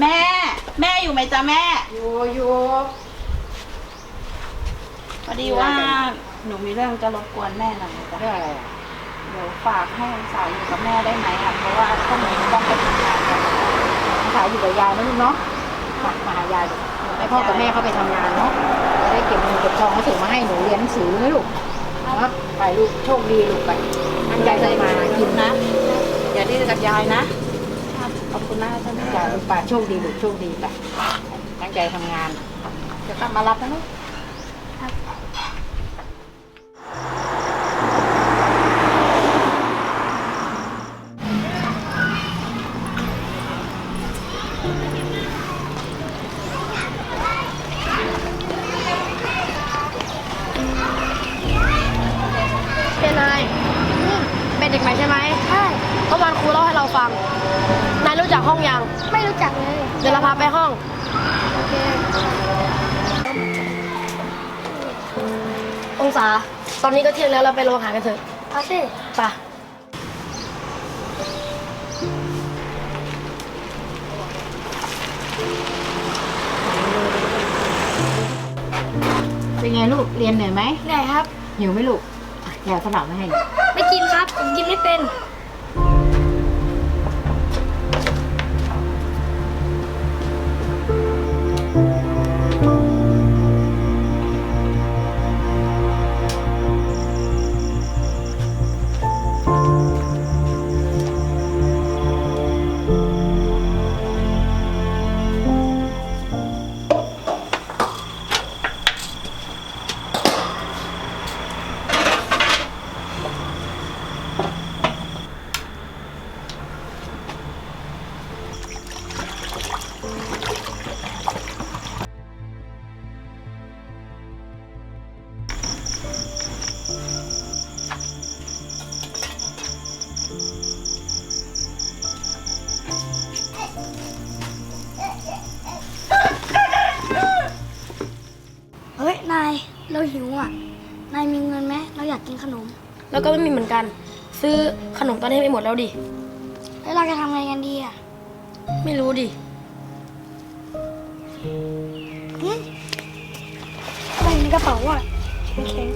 แม่ แม่อยู่ไหมจ๊ะแม่ อยู่อยู่พอดีว่าหนูมีเรื่องจะรบกวนแม่หน่อยจ้ะเรื่องอะไรอะเดี๋ยวฝากให้สาวอยู่กับแม่ได้ไหมอะเพราะว่าพวกหนูต้องไปทำงานกันสาวอยู่กับยายนะลูกเนาะมามาหายายลูกให้พ่อกับแม่เขาไปทำงานเนาะจะได้เก็บเงินเก็บทองเขาถึงมาให้หนูเรียนหนังสือไหมลูกเนาะไปลูกโชคดีลูกไปตั้งใจเลยมากินนะ อย่าดื้อกับยายนะ ขอบคุณมากจ้ะแม่จ่ายลูกไปโชคดีลูกโชคดีไปตั้งใจทำงาน จะกลับมารับนะลูกเป็นนายเป็นเด็กใหม่ใช่ไหมใช่ เมื่อวานครูเล่าให้เราฟัง นายรู้จักห้องยัง ไม่รู้จักเลยเดี๋ยวเราพาไปห้อง โอเคองศา ตอนนี้ก็เที่ยงแล้วเราไปโรงอาหารกันเถอะเอาสิไปเป็นไงลูก เรียนเหนื่อยไหมไหนครับ หิวไหมลูกอะแกเอาสลับมาให้ ไม่กินครับ ผมกินไม่เป็น นายเราหิวอะ นายมีเงินไหมเราอยากกินขนม แล้วก็ไม่มีเหมือนกัน ซื้อขนมตอนนี้ไปหมดแล้วดิ แล้วเราจะทำไงกันดีอะไม่รู้ดิ หึอะไรในกระเป๋าอะแข็ง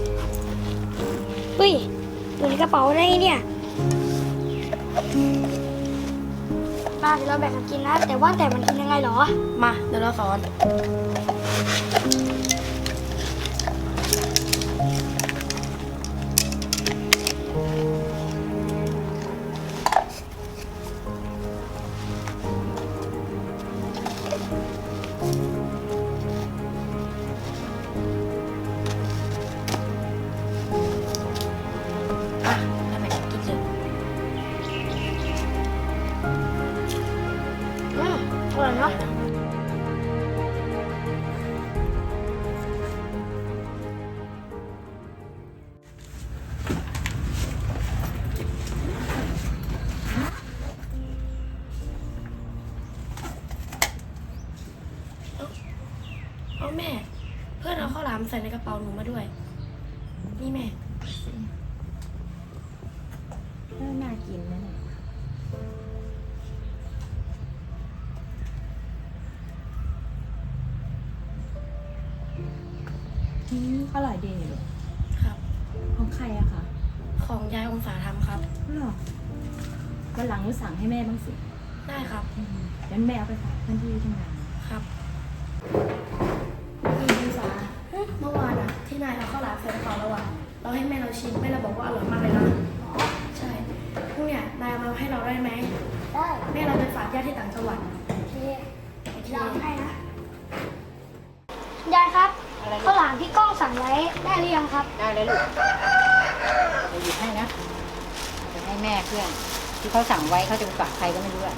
ๆเฮ้ยอยู่ในกระเป๋าได้ไงเนี่ยมาเดี๋ยวเราแบ่งกันกินนะ แต่ว่าแต่มันกินยังไงเหรอ มาเดี๋ยวเราสอน เนาะเอาแม่ เพื่อนเอาข้าวหลามใส่ในกระเป๋าหนูมาด้วย นี่แม่ น่ากินนะเนี่ย อืมอร่อยดีนี่ลูกครับ ของใครอะคะของยายองศาทำครับ หรอวันหลังหนูสั่งให้แม่บ้างสิได้ครับ งั้นแม่เอาไปฝากเพื่อนที่ทำงานครับคุณองศาเมื่อวานอะที่นายเอาข้าวหลามใส่กระเป๋าเราอะเราให้แม่เราชิมแม่เราบอกว่าอร่อยมากเลยนะใช่พวกเนี้ยนายเอามาให้เราได้ไหมได้แม่เราไปฝากญาติที่ต่างจังหวัดโอเคเราให้นะ ยายครับ อะไรข้าวหลามที่กล้องสั่งไว้ได้หรือยังครับ ได้เลยลูกเดี๋ยวหยิบให้นะจะให้แม่เพื่อน ที่เขาสั่งไว้เขาจะไปฝากใครก็ไม่รู้อะ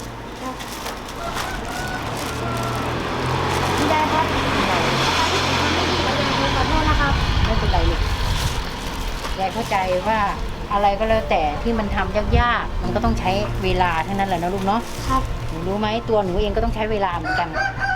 ยายครับที่ผมทำไม่ดีกับยายผมขอโทษนะครับ ไม่เป็นไรลูกยายเข้าใจว่าอะไรก็แล้วแต่ที่มันทำยากๆมันก็ต้องใช้เวลาทั้งนั้นแหละนะลูกเนาะครับ หนูรู้ไหมตัวหนูเองก็ต้องใช้เวลาเหมือนกันค